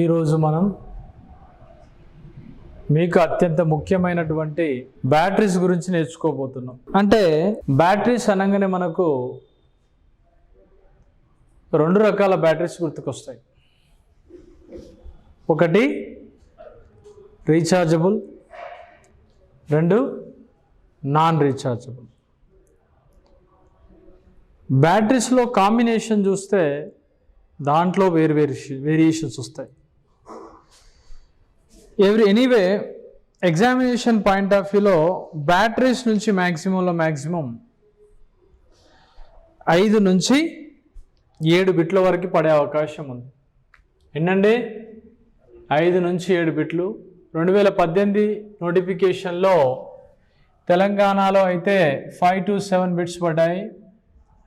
ఈరోజు మనం మీకు అత్యంత ముఖ్యమైనటువంటి బ్యాటరీస్ గురించి నేర్చుకోబోతున్నాం. అంటే బ్యాటరీస్ అనగానే మనకు రెండు రకాల బ్యాటరీస్ గుర్తుకొస్తాయి. ఒకటి రీఛార్జబుల్ రెండు నాన్ రీఛార్జబుల్ బ్యాటరీస్లో కాంబినేషన్ చూస్తే దాంట్లో వేరు వేరు వేరియేషన్స్ వస్తాయి. Every anyway examination point of వ్యూలో బ్యాటరీస్ నుంచి మ్యాక్సిమంలో మ్యాక్సిమం ఐదు నుంచి ఏడు బిట్ల వరకు పడే అవకాశం ఉంది. ఏంటండి? ఐదు నుంచి ఏడు బిట్లు. రెండు వేల పద్దెనిమిది నోటిఫికేషన్లో తెలంగాణలో అయితే ఫైవ్ టు సెవెన్ బిట్స్ పడ్డాయి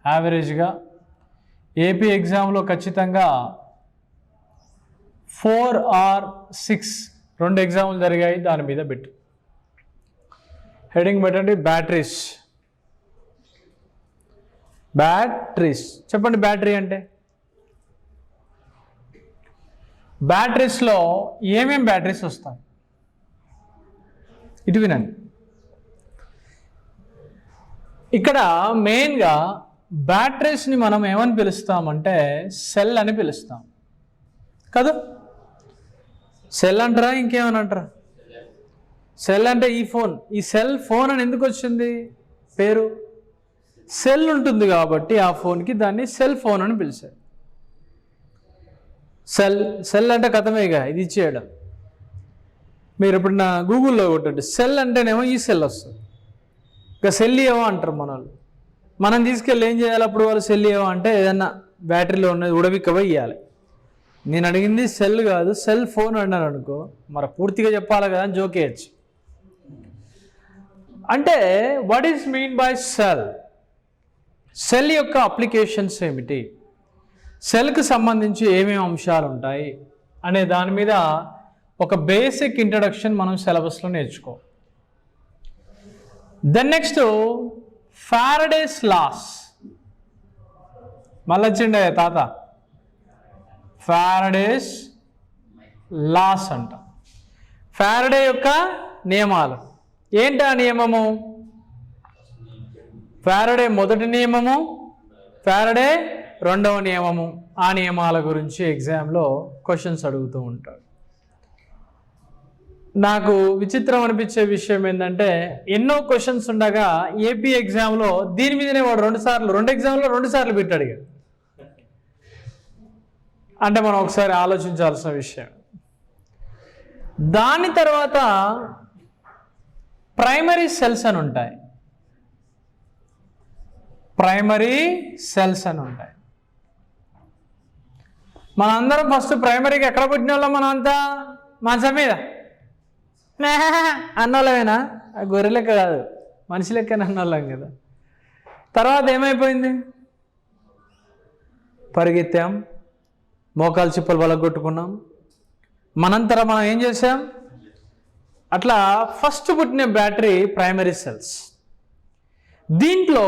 యావరేజ్గా ఏపీ ఎగ్జామ్లో ఖచ్చితంగా ఫోర్ ఆర్ సిక్స్ రెండు ఎగ్జాములు జరిగాయి దాని మీద పెట్టు. హెడింగ్ పెట్టండి బ్యాటరీస్. బ్యాటరీస్. చెప్పండి బ్యాటరీ అంటే? బ్యాటరీస్లో ఏమేం బ్యాటరీస్ వస్తాయి? ఇటు వినండి. ఇక్కడ మెయిన్గా బ్యాటరీస్ని మనం ఏమని పిలుస్తామంటే సెల్ అని పిలుస్తాం. కదా? సెల్ అంటారా ఇంకేమని అంటారా? సెల్ అంటే ఈ ఫోన్. ఈ సెల్ ఫోన్ అని ఎందుకు వచ్చింది? పేరు? సెల్ ఉంటుంది కాబట్టి ఆ ఫోన్కి దాన్ని సెల్ ఫోన్ అని పిలిచారు. సెల్ సెల్ అంటే కథమేగా ఇది ఇచ్చేయడం. మీరు ఇప్పుడు నా గూగుల్లో కొట్టండి సెల్ అంటేనేమో ఈ సెల్ వస్తుంది. ఇక సెల్ ఏవో అంటారు మన వాళ్ళు మనం తీసుకెళ్ళి ఏం చేయాలి అప్పుడు వాళ్ళు? సెల్ ఏవో అంటే ఏదన్నా బ్యాటరీలో ఉన్నది ఉడవిక్కవ ఇవ్వాలి నేను అడిగింది సెల్ కాదు సెల్ ఫోన్ అన్నాను అనుకో. మరి పూర్తిగా చెప్పాలి కదా? అని జోకేయచ్చు అంటే what is mean by cell cell యొక్క అప్లికేషన్స్ ఏమిటి? సెల్కి సంబంధించి ఏమేమి అంశాలు ఉంటాయి? అనే దాని మీద ఒక బేసిక్ ఇంట్రడక్షన్ మనం సిలబస్లో నేర్చుకో. దెన్ నెక్స్ట్ ఫారడేస్ లాస్ మళ్ళీ వచ్చిండే తాత. ఫారడేస్ లాస్ అంట. ఫారడే యొక్క నియమాలు. ఏంటి ఆ నియమము? ఫారడే మొదటి నియమము ఫారడే రెండవ నియమము. ఆ నియమాల గురించి ఎగ్జామ్లో క్వశ్చన్స్ అడుగుతూ ఉంటాడు. నాకు విచిత్రం అనిపించే విషయం ఏంటంటే ఎన్నో క్వశ్చన్స్ ఉండగా ఏపీ ఎగ్జామ్లో దీని మీదనే వాడు రెండు సార్లు రెండు ఎగ్జామ్లో రెండు సార్లు పెట్టాడు అడిగాడు అంటే మనం ఒకసారి ఆలోచించాల్సిన విషయం. దాని తర్వాత ప్రైమరీ సెల్స్ అని ఉంటాయి. ప్రైమరీ సెల్స్ అని ఉంటాయి. మనందరం ఫస్ట్ ప్రైమరీకి ఎక్కడ పుట్టిన వాళ్ళం మనం అంతా మంచం మీద. అన్నోళ్ళమేనా? ఆ గొర్రె లెక్క కాదు. మనిషి లెక్కన అన్నోళ్ళం కదా. తర్వాత ఏమైపోయింది? పరిగెత్తాం. మోకాలు చిప్పలు వలగొట్టుకున్నాం. మనంతర మనం ఏం చేసాం అట్లా ఫస్ట్ పుట్టిన బ్యాటరీ ప్రైమరీ సెల్స్. దీంట్లో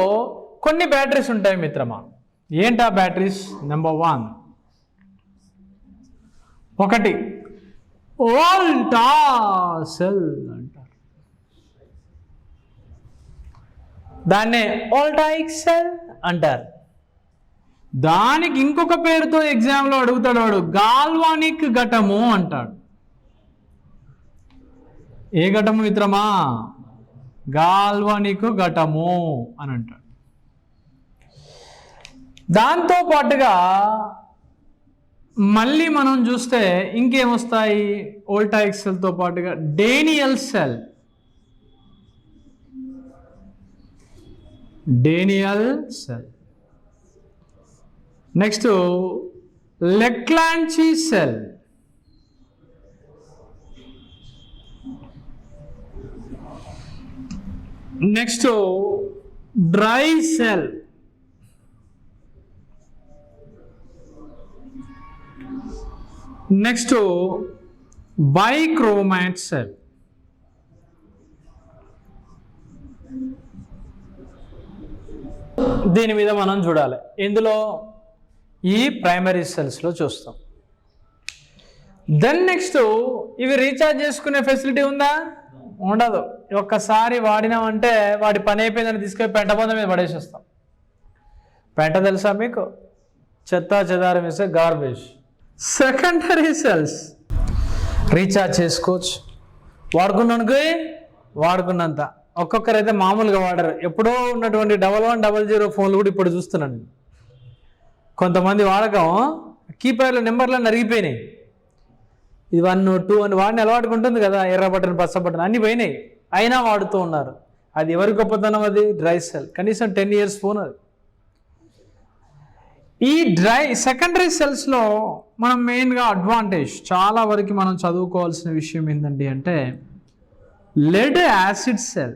కొన్ని బ్యాటరీస్ ఉంటాయి మిత్రమా? ఏంటా బ్యాటరీస్? Number one. ఒకటి ఓల్టా సెల్ అంటారు. దాన్నే ఓల్టాయిక్ సెల్ అంటారు. దానికి ఇంకొక పేరుతో ఎగ్జామ్లో అడుగుతాడు వాడు గాల్వానిక్ ఘటము అంటాడు. ఏ ఘటము మిత్రమా? గాల్వానిక్ ఘటము అని అంటాడు. దాంతో పాటుగా మళ్ళీ మనం చూస్తే ఇంకేమొస్తాయి? ఓల్టాయిక్ సెల్తో పాటుగా Daniel cell. Daniel cell. Next Leclanche cell. Next dry cell. Next bichromate cell. దీని మీద మనం చూడాలి. ఇందులో ఈ ప్రైమరీ సెల్స్లో చూస్తాం. దెన్ నెక్స్ట్ ఇవి రీఛార్జ్ చేసుకునే ఫెసిలిటీ ఉందా? ఉండదు. ఒక్కసారి వాడినామంటే వాడి పని అయిపోయిందని తీసుకొని పెంట పొంద మీద పడేసేస్తాం. పెంట తెలుసా మీకు? చెత్త చెదారం వేసే గార్బేజ్ సెకండరీ సెల్స్ రీఛార్జ్ చేసుకోవచ్చు. వాడుకున్నానికి వాడుకున్నంత. ఒక్కొక్కరైతే మామూలుగా వాడరు. ఎప్పుడో ఉన్నటువంటి డబల్ వన్ డబల్ జీరో ఫోన్లు కూడా ఇప్పుడు చూస్తున్నాను కొంతమంది వాడకం కీప్యాడ్ల నెంబర్లు నరిగిపోయినాయి. ఇది వన్ టూ అని వాడిని అలవాటుగా ఉంటుంది కదా ఎర్ర బటన్ పచ్చ బటన్ అన్నీ పోయినాయి. అయినా వాడుతూ ఉన్నారు. అది ఎవరి గొప్పతనం అది? Dry cell. కనీసం టెన్ ఇయర్స్ ఫోన్ అది. ఈ డ్రై సెకండరీ సెల్స్లో మనం మెయిన్గా అడ్వాంటేజ్ చాలా వరకు మనం చదువుకోవాల్సిన విషయం ఏంటండి అంటే lead acid cell.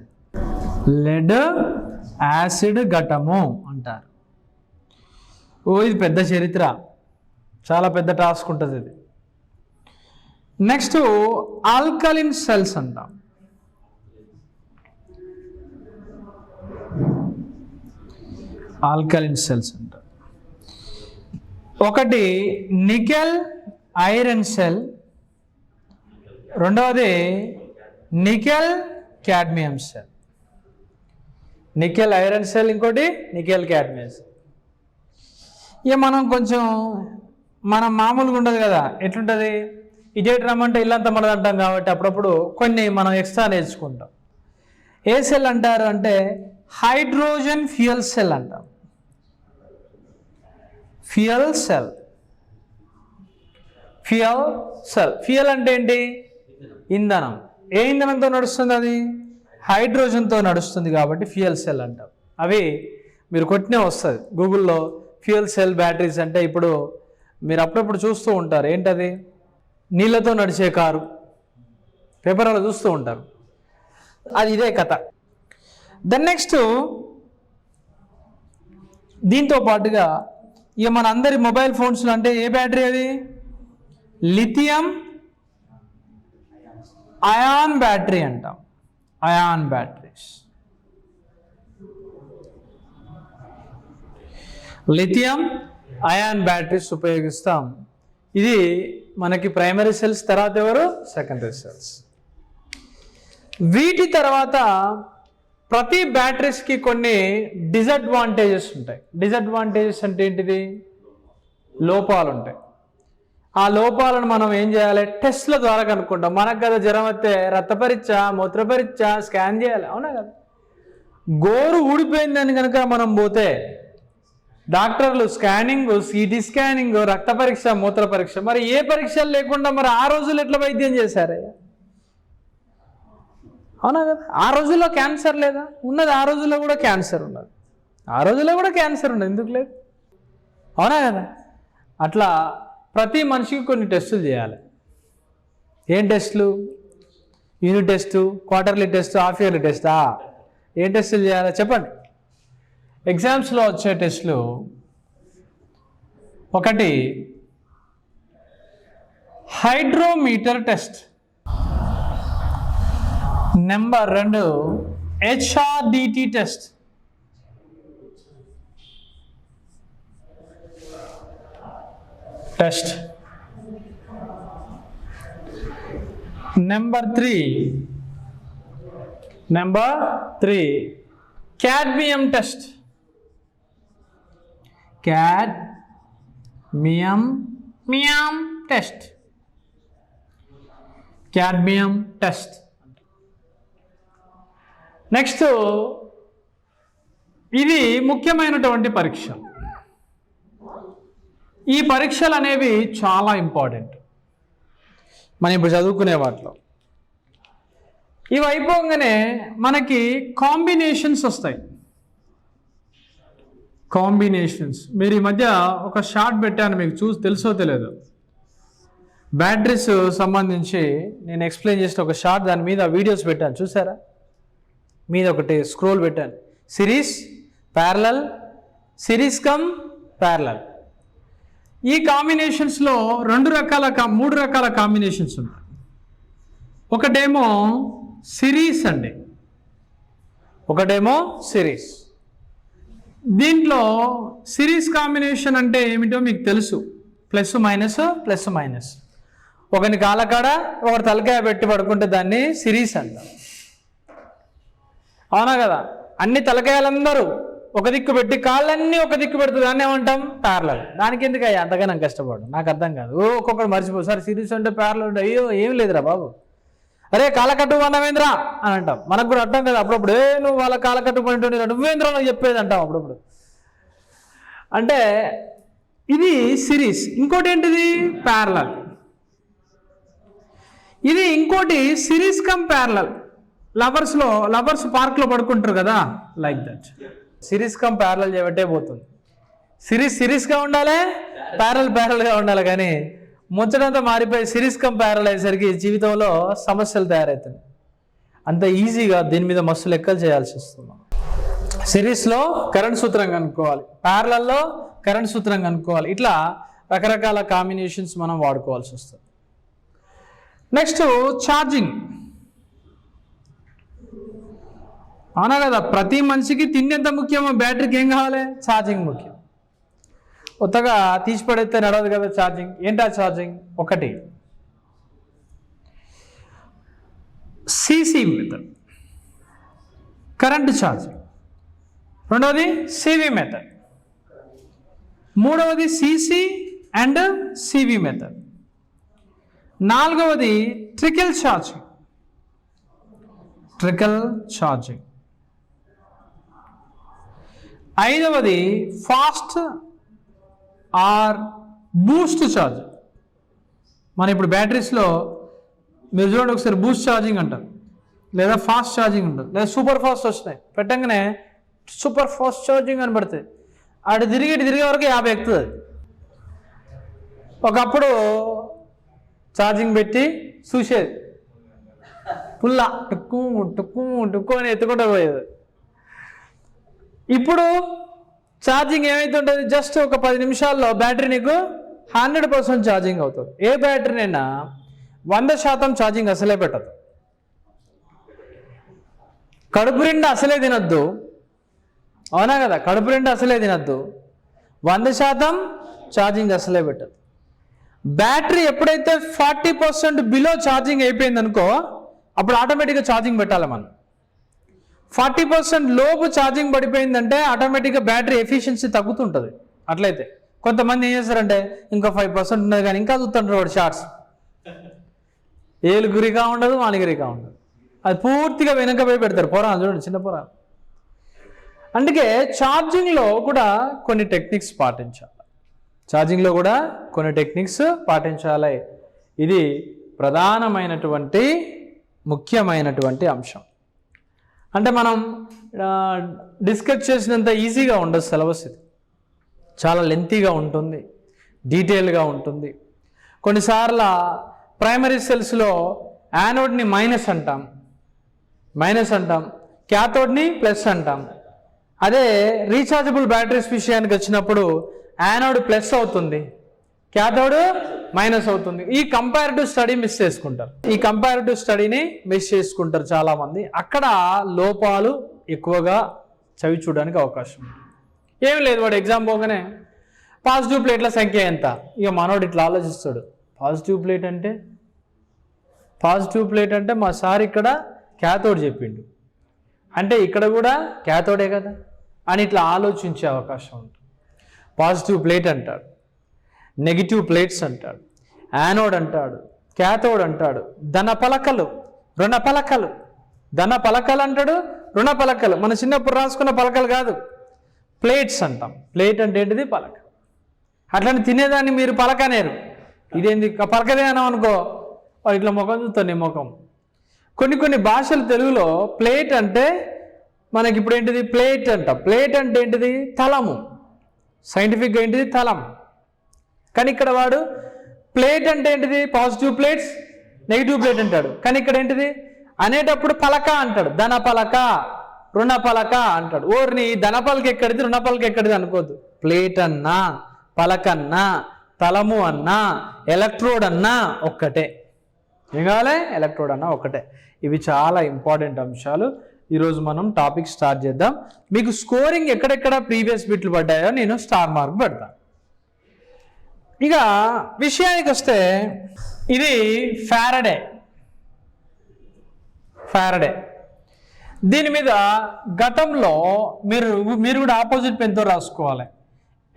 Lead acid ఘటము. ఓ ఇది పెద్ద చరిత్ర. చాలా పెద్ద టాస్క్ ఉంటుంది ఇది. నెక్స్ట్ ఆల్కలిన్ సెల్స్ అంటాం. ఆల్కలిన్ సెల్స్ అంటాం. ఒకటి నికెల్ ఐరన్ సెల్. రెండవది nickel cadmium cell. Nickel iron cell ఇంకోటి నికెల్ క్యాడ్మియం సెల్. ఇక మనం కొంచెం మనం మామూలుగా ఉండదు కదా ఎట్లుంటుంది? ఇటేట్ రమ్మంటే ఇల్లంతా మనది అంటాం కాబట్టి అప్పుడప్పుడు కొన్ని మనం ఎక్స్ట్రా నేర్చుకుంటాం. ఏ సెల్ అంటారు అంటే హైడ్రోజన్ ఫ్యూయల్ సెల్ అంటాం. Fuel cell. Fuel cell. Fuel అంటే ఏంటి? ఇంధనం. ఏ ఇంధనంతో నడుస్తుంది అది? హైడ్రోజన్తో నడుస్తుంది కాబట్టి ఫ్యూయల్ సెల్ అంటాం. అవి మీరు కొట్టినే వస్తుంది. గూగుల్లో ఫ్యూయల్ సెల్ బ్యాటరీస్ అంటే ఇప్పుడు మీరు అప్పుడప్పుడు చూస్తూ ఉంటారు. ఏంటది? నీళ్ళతో నడిచే కారు. పేపర్లో చూస్తూ ఉంటారు. అది ఇదే కథ. దెన్ నెక్స్ట్ దీంతో పాటుగా ఇక మన అందరి మొబైల్ ఫోన్స్లో అంటే ఏ బ్యాటరీ అది? లిథియం అయాన్ బ్యాటరీ అంటాం. Ion batteries. Lithium ion batteries ఉపయోగిస్తాం. ఇది మనకి ప్రైమరీ సెల్స్ తర్వాత ఎవరు? సెకండరీ సెల్స్ వీటి తర్వాత ప్రతి బ్యాటరీస్కి కొన్ని డిసడ్వాంటేజెస్ ఉంటాయి. డిసడ్వాంటేజెస్ అంటే ఏంటిది? లోపాలు ఉంటాయి ఆ లోపాలను మనం ఏం చేయాలి? టెస్ట్ల ద్వారా కనుక్కుంటాం. మనకు కదా జ్వరం వస్తే రక్త పరీక్ష మూత్ర పరీక్ష స్కాన్ చేయాలి. అవునా కదా? గోరు ఊడిపోయిందని కనుక మనం పోతే డాక్టర్లు స్కానింగ్ సిటీ స్కానింగ్ రక్త పరీక్ష మూత్ర పరీక్ష. మరి ఏ పరీక్షలు లేకుండా మరి ఆ రోజులు ఎట్లా వైద్యం చేశారయ్యా అవునా కదా? ఆ రోజుల్లో క్యాన్సర్ లేదా? ఉన్నది. ఆ రోజుల్లో కూడా క్యాన్సర్ ఉన్నది. ఆ రోజుల్లో కూడా క్యాన్సర్ ఉన్నది. ఎందుకు లేదు? అవునా కదా? అట్లా ప్రతి మనిషికి కొన్ని టెస్టులు చేయాలి. ఏం టెస్టులు? Unit test quarterly test half yearly టెస్టా? ఏం టెస్టులు చేయాలి? చెప్పండి. ఎగ్జామ్స్లో వచ్చే టెస్టులు ఒకటి హైడ్రోమీటర్ టెస్ట్. నెంబర్ రెండు HRDT test. Test. Number three. Number three. Cadmium test. Cadmium మియామ్ test cadmium test next ఇది ముఖ్యమైనటువంటి పరీక్ష. ఈ పరీక్షలు అనేవి చాలా ఇంపార్టెంట్ మనం ఇప్పుడు చదువుకునే వాటిలో. ఇవి అయిపోగానే మనకి కాంబినేషన్స్ వస్తాయి. కాంబినేషన్స్. మీరు ఈ మధ్య ఒక షార్ట్ పెట్టాను మీకు చూసి తెలుసో తెలియదు. బ్యాటరీస్ సంబంధించి నేను ఎక్స్ప్లెయిన్ చేసిన ఒక షార్ట్ దాని మీద వీడియోస్ పెట్టాను చూసారా? మీద ఒకటి స్క్రోల్ పెట్టాను. Series parallel series cum parallel. ఈ కాంబినేషన్స్లో రెండు రకాల కా- మూడు రకాల కాంబినేషన్స్ ఉన్నాయి. ఒకటేమో సిరీస్ అండి. ఒకటేమో సిరీస్. దీంట్లో సిరీస్ కాంబినేషన్ అంటే ఏమిటో మీకు తెలుసు. Plus minus plus minus. ఒకని కాలకాడ ఒకటి తలకాయ పెట్టి పడుకుంటే దాన్ని సిరీస్ అంటాం. అవునా కదా? అన్ని తలకాయలందరూ ఒక దిక్కు పెట్టి కాళ్ళన్నీ ఒక దిక్కు పెడితే దాన్ని ఏమంటాం? ప్యారలల్. దానికి ఎందుకు అయ్యా నాకు కష్టపడు నాకు అర్థం కాదు. ఓ ఒక్కొక్కడు మర్చిపో సార్ సిరీస్ అంటే ప్యారలల్ అయ్యో ఏం లేదురా బాబు. అరే కాలకట్టు అన్నవేంద్రా అని అంటాం. మనకు కూడా అర్థం కదా అప్పుడప్పుడు ఏ నువ్వు వాళ్ళ కాలకట్టు పని నువ్వేంద్ర అని చెప్పేది? అంటాం అప్పుడప్పుడు. అంటే ఇది సిరీస్. ఇంకోటి ఏంటిది? ప్యారలల్ ఇది ఇంకోటి సిరీస్ కమ్ ప్యారలల్ లవర్స్లో లవర్స్ పార్క్లో పడుకుంటారు కదా like that series cum parallel చేయబట్టే పోతుంది. సిరీస్ సిరీస్గా ఉండాలి? ప్యారల్ ప్యారల్గా ఉండాలి కానీ ముచ్చటంతా మారిపోయి సిరీస్ కమ్ అయ్యేసరికి జీవితంలో సమస్యలు తయారవుతున్నాయి అంత ఈజీగా దీని మీద మస్తు లెక్కలు చేయాల్సి వస్తుంది. సిరీస్లో కరెంట్ సూత్రం కనుక్కోవాలి. ప్యారలల్లో కరెంట్ సూత్రం కనుక్కోవాలి. ఇట్లా రకరకాల కాంబినేషన్స్ మనం వాడుకోవాల్సి వస్తుంది. Next charging. అవునా కదా? ప్రతి మనిషికి తిండి ఎంత ముఖ్యమో బ్యాటరీకి ఏం కావాలి? ఛార్జింగ్ ముఖ్యం. కొత్తగా తీసి పడేస్తే నడవదు కదా ఛార్జింగ్? ఏంటా ఛార్జింగ్? ఒకటి. CC method. Current charging. రెండవది సివి మెథడ్. మూడవది సిసి అండ్ సివి మెథడ్. నాలుగవది ట్రికల్ ఛార్జింగ్. Trickle charging. ఐదవది ఫాస్ట్ ఆర్ బూస్ట్ ఛార్జ్. మన ఇప్పుడు బ్యాటరీస్లో మీరు చూడండి ఒకసారి బూస్ట్ ఛార్జింగ్ అంటారు. లేదా ఫాస్ట్ ఛార్జింగ్ ఉంటుంది లేదా సూపర్ ఫాస్ట్ వస్తున్నాయి. పెట్టంగానే సూపర్ ఫాస్ట్ ఛార్జింగ్ అని పడుతుంది అటు తిరిగి ఇటు తిరిగే వరకు యాభై ఎక్కుతుంది ఒకప్పుడు ఛార్జింగ్ పెట్టి చూసేది. పుల్ల టుక్కు టుక్కు టుక్కు అని ఎత్తుకుంటూ పోయేది. ఇప్పుడు ఛార్జింగ్ ఏమైతుంటుంది? జస్ట్ ఒక పది నిమిషాల్లో బ్యాటరీ నీకు హండ్రెడ్ పర్సెంట్ ఛార్జింగ్ అవుతుంది. ఏ బ్యాటరీనైనా వంద శాతం ఛార్జింగ్ అసలే పెట్టదు. కడుపు నిండా అసలే తినద్దు. అవునా కదా? కడుపు నిండా అసలే తినద్దు. వంద శాతం ఛార్జింగ్ అసలే పెట్టదు. బ్యాటరీ ఎప్పుడైతే ఫార్టీ పర్సెంట్ బిలో ఛార్జింగ్ అయిపోయింది అనుకో అప్పుడు ఆటోమేటిక్గా ఛార్జింగ్ పెట్టాలి మనం. ఫార్టీ పర్సెంట్ లోపు ఛార్జింగ్ పడిపోయిందంటే ఆటోమేటిక్గా బ్యాటరీ ఎఫిషియన్సీ తగ్గుతుంటుంది. అట్లయితే కొంతమంది ఏం చేస్తారంటే ఇంకా ఫైవ్ పర్సెంట్ ఉన్నది కానీ ఇంకా చూస్తుంటారు వాడు షార్ట్స్. ఏలు గురిగా ఉండదు వానిగిరిగా ఉండదు. అది పూర్తిగా వెనక పోయి పెడతారు. పోరాలు చూడండి చిన్న పోరాలు అందుకే ఛార్జింగ్లో కూడా కొన్ని టెక్నిక్స్ పాటించాలి. ఛార్జింగ్లో కూడా కొన్ని టెక్నిక్స్ పాటించాలి. ఇది ప్రధానమైనటువంటి ముఖ్యమైనటువంటి అంశం. అంటే మనం డిస్కస్ చేసినంత ఈజీగా ఉండదు సిలబస్ ఇది. చాలా లెంతీగా ఉంటుంది డీటెయిల్గా ఉంటుంది. కొన్నిసార్లు ప్రైమరీ సెల్స్లో యానోడ్ని మైనస్ అంటాం మైనస్ అంటాం క్యాథోడ్ని ప్లస్ అంటాం. అదే రీఛార్జబుల్ బ్యాటరీస్ విషయానికి వచ్చినప్పుడు యానోడ్ ప్లస్ అవుతుంది క్యాథోడ్ మైనస్ అవుతుంది. ఈ కంపారిటివ్ స్టడీ మిస్ చేసుకుంటారు. ఈ కంపారిటివ్ స్టడీని మిస్ చేసుకుంటారు చాలామంది. అక్కడ లోపాలు ఎక్కువగా చవి చూడడానికి అవకాశం ఉంది. ఏం లేదు వాడు ఎగ్జామ్ పోగానే పాజిటివ్ ప్లేట్ల సంఖ్య ఎంత? ఇక మనోడు ఇట్లా ఆలోచిస్తాడు. పాజిటివ్ ప్లేట్ అంటే? పాజిటివ్ ప్లేట్ అంటే మా సార్ ఇక్కడ క్యాథోడ్ చెప్పిండు. అంటే ఇక్కడ కూడా క్యాథోడే కదా? అని ఇట్లా ఆలోచించే అవకాశం ఉంటుంది. పాజిటివ్ ప్లేట్ అంటాడు. నెగిటివ్ ప్లేట్స్ అంటాడు. యానోడ్ అంటాడు క్యాథోడ్ అంటాడు. ధన పలకలు రుణ పలకలు ధన పలకలు అంటాడు రుణ పలకలు మన చిన్నప్పుడు రాసుకున్న పలకలు కాదు. ప్లేట్స్ అంటాం. ప్లేట్ అంటే ఏంటిది? పలక. అట్లని తినేదాన్ని మీరు పలకనేరు ఇదేంది? పలకదే అన్నాం అనుకో ఇట్లా ముఖం చూస్తాను నీ ముఖం. కొన్ని కొన్ని భాషలు తెలుగులో ప్లేట్ అంటే మనకి ఇప్పుడు ఏంటిది? ప్లేట్ అంట. ప్లేట్ అంటే ఏంటిది? తలము. సైంటిఫిక్గా ఏంటిది? తలం. కానీ ఇక్కడ వాడు ప్లేట్ అంటే ఏంటిది? పాజిటివ్ ప్లేట్స్ నెగిటివ్ ప్లేట్ అంటాడు. కానీ ఇక్కడ ఏంటిది? అనేటప్పుడు పలక అంటాడు. ధన పలక రుణ పలక అంటాడు. ఓర్ని ధన పలక ఎక్కడిది? రుణ పలక ఎక్కడిది అనుకోద్దు ప్లేట్ అన్నా పలకన్నా తలము అన్నా ఎలక్ట్రోడ్ అన్నా ఒక్కటే. ఏం కావాలి? ఎలక్ట్రోడ్ అన్నా ఒక్కటే. ఇవి చాలా ఇంపార్టెంట్ అంశాలు. ఈరోజు మనం టాపిక్ స్టార్ట్ చేద్దాం. మీకు స్కోరింగ్ ఎక్కడెక్కడ ప్రీవియస్ బిట్లు పడ్డాయో నేను స్టార్ మార్క్ పెడతాను ఇక విషయానికి వస్తే ఇది ఫారడే. ఫారడే. దీని మీద గతంలో మీరు మీరు కూడా ఆపోజిట్ పెన్తో రాసుకోవాలి.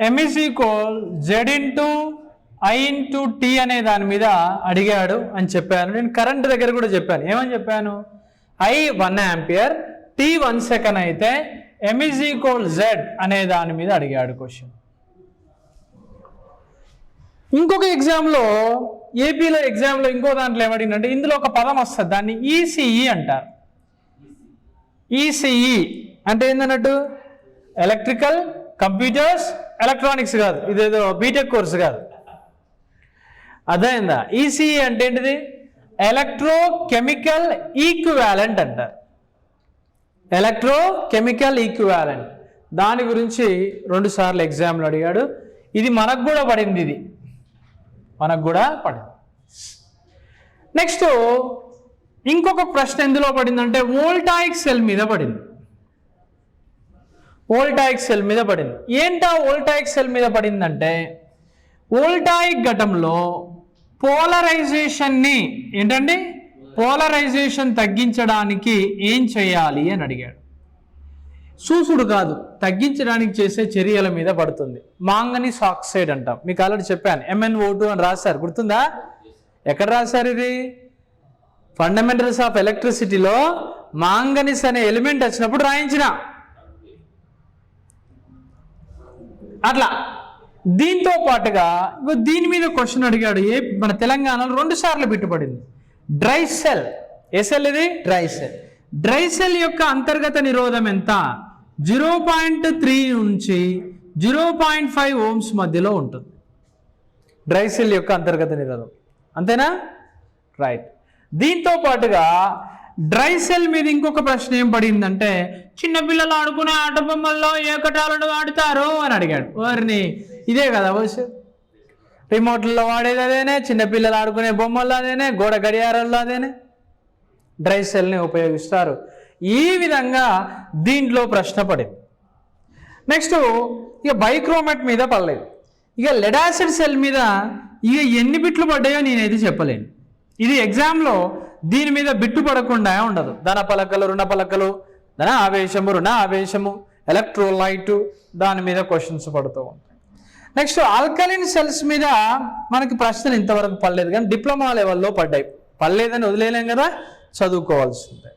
M is equal Z into I into T అనే దాని మీద అడిగాడు అని చెప్పాను. నేను కరెంట్ దగ్గర కూడా చెప్పాను. ఏమని చెప్పాను? I one ampere T one second అయితే ఎంఈసీకోల్ జెడ్ అనే దాని మీద అడిగాడు క్వశ్చన్ ఇంకొక ఎగ్జామ్లో ఏపీలో ఎగ్జామ్లో ఇంకో దాంట్లో ఏమడిగిందంటే ఇందులో ఒక పదం వస్తుంది దాన్ని ఈసీఈ అంటారు. ఈసీఈ అంటే ఏందన్నట్టు? ఎలక్ట్రికల్ కంప్యూటర్స్ ఎలక్ట్రానిక్స్ కాదు ఇదేదో బీటెక్ కోర్స్ కాదు. అర్థమైందా? ఈసీఈ అంటే ఏంటిది? ఎలక్ట్రో కెమికల్ ఈక్వాలెంట్ అంటారు. ఎలక్ట్రో కెమికల్ ఈక్వాలెంట్ దాని గురించి రెండుసార్లు ఎగ్జామ్లు అడిగాడు. ఇది మనకు కూడా పడింది ఇది. మనకు కూడా పడింది. నెక్స్ట్ ఇంకొక ప్రశ్న ఎందులో పడిందంటే వోల్టాయిక్ సెల్ మీద పడింది. వోల్టాయిక్ సెల్ మీద పడింది. ఏంటా వోల్టాయిక్ సెల్ మీద పడిందంటే వోల్టాయిక్ ఘటంలో పోలరైజేషన్ని ఏంటండి? పోలరైజేషన్ తగ్గించడానికి ఏం చేయాలి అని అడిగాడు. సూసుడు కాదు తగ్గించడానికి చేసే చర్యల మీద పడుతుంది. మాంగనీస్ ఆక్సైడ్ అంటాం. మీకు ఆల్రెడీ చెప్పాను. ఎంఎన్ఓ టూ అని రాశారు. గుర్తుందా? ఎక్కడ రాశారు ఇది? ఫండమెంటల్స్ ఆఫ్ ఎలక్ట్రిసిటీలో మాంగనీస్ అనే ఎలిమెంట్ వచ్చినప్పుడు రాయించిన. అట్లా. దీంతో పాటుగా దీని మీద క్వశ్చన్ అడిగాడు. ఏ మన తెలంగాణలో రెండు సార్లు పెట్టుబడింది. డ్రై సెల్ ఏ సెల్ ఇది? డ్రై సెల్ డ్రై సెల్ యొక్క అంతర్గత నిరోధం ఎంత? జీరో పాయింట్ త్రీ నుంచి జీరో పాయింట్ ఫైవ్ ఓమ్స్ మధ్యలో ఉంటుంది. డ్రై సెల్ యొక్క అంతర్గత నిరోధం. అంతేనా? రైట్. దీంతో పాటుగా డ్రై సెల్ మీద ఇంకొక ప్రశ్న ఏం పడిందంటే చిన్నపిల్లలు ఆడుకునే ఆట బొమ్మల్లో ఏకటాలను కటాలను వాడతారు అని అడిగాడు. వారిని ఇదే కదా వచ్చి రిమోట్లలో వాడేది అదేనే చిన్నపిల్లలు ఆడుకునే బొమ్మల్లో అదేనే గోడ గడియారాల్లో అదేనే. డ్రై సెల్ని ఉపయోగిస్తారు. ఈ విధంగా దీంట్లో ప్రశ్న పడింది. నెక్స్ట్ ఇక బైక్రోమెట్ మీద పడలేదు. ఇక లెడాసిడ్ సెల్ మీద ఇక ఎన్ని బిట్లు పడ్డాయో నేనైతే చెప్పలేను. ఇది ఎగ్జామ్లో దీని మీద బిట్టు పడకుండా ఉండదు. ధన పలకలు రుణ పలకలు ధన ఆవేశము రుణ ఆవేశము ఎలక్ట్రోలైట్ దాని మీద క్వశ్చన్స్ పడుతూ ఉంటాయి. నెక్స్ట్ ఆల్కలిన్ సెల్స్ మీద మనకి ప్రశ్నలు ఇంతవరకు పడలేదు కానీ డిప్లొమా లెవెల్లో పడ్డాయి. పడలేదని వదిలేలేం కదా? చదువుకోవాల్సిందే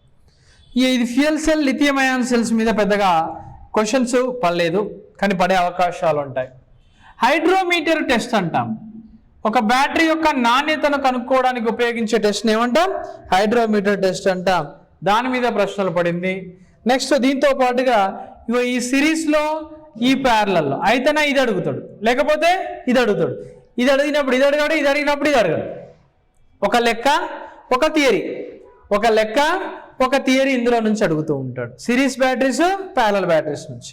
ఈ ఇది fuel cell lithium ion cells మీద పెద్దగా క్వశ్చన్స్ పడలేదు కానీ పడే అవకాశాలు ఉంటాయి. హైడ్రోమీటర్ టెస్ట్ అంటాం. ఒక బ్యాటరీ యొక్క నాణ్యతను కనుక్కోవడానికి ఉపయోగించే టెస్ట్ ఏమంటాం? హైడ్రోమీటర్ టెస్ట్ అంటాం. దాని మీద ప్రశ్నలు పడింది. నెక్స్ట్ దీంతో పాటుగా ఇగో ఈ సిరీస్లో ఈ ప్యారలలో అయితేనే ఇది అడుగుతాడు. లేకపోతే ఇది అడుగుతాడు. ఇది అడిగినప్పుడు ఇది అడిగాడు ఇది అడిగినప్పుడు ఇది అడగడు. ఒక లెక్క ఒక థియరీ ఒక లెక్క ఒక థియరీ ఇందులో నుంచి అడుగుతూ ఉంటాడు. సిరీస్ బ్యాటరీస్ ప్యారల్ బ్యాటరీస్ నుంచి.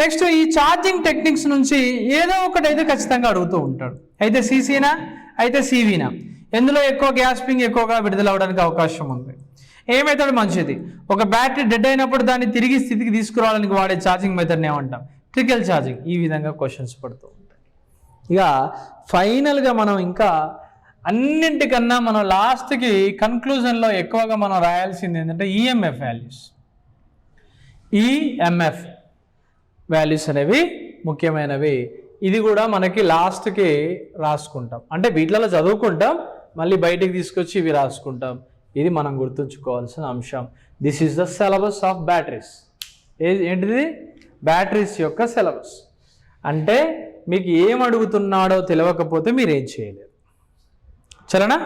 నెక్స్ట్ ఈ ఛార్జింగ్ టెక్నిక్స్ నుంచి ఏదో ఒకటి అయితే ఖచ్చితంగా అడుగుతూ ఉంటాడు. అయితే సీసీనా అయితే సీవీనా ఎందులో ఎక్కువ గ్యాస్పింగ్ ఎక్కువగా విడుదల అవడానికి అవకాశం ఉంది? ఏమైతాడు మంచిది? ఒక బ్యాటరీ డెడ్ అయినప్పుడు దాన్ని తిరిగి స్థితికి తీసుకురావడానికి వాడే ఛార్జింగ్ మెథడ్ని ఏమంటాం? ట్రికల్ ఛార్జింగ్ ఈ విధంగా క్వశ్చన్స్ పడుతూ ఉంటాయి. ఇక ఫైనల్గా మనం ఇంకా అన్నింటికన్నా మనం లాస్ట్కి కన్క్లూజన్లో ఎక్కువగా మనం రాయాల్సింది ఏంటంటే ఈఎంఎఫ్ వాల్యూస్ ఈఎంఎఫ్ వాల్యూస్ అనేవి ముఖ్యమైనవి. ఇది కూడా మనకి లాస్ట్కి రాసుకుంటాం. అంటే వీటిలలో చదువుకుంటాం మళ్ళీ బయటికి తీసుకొచ్చి ఇవి రాసుకుంటాం. ఇది మనం గుర్తుంచుకోవాల్సిన అంశం. This is the syllabus of batteries ఏంటిది? బ్యాటరీస్ యొక్క సిలబస్ అంటే మీకు ఏం అడుగుతున్నాడో తెలియకపోతే మీరు ఏం చేయలేరు. సరేనా?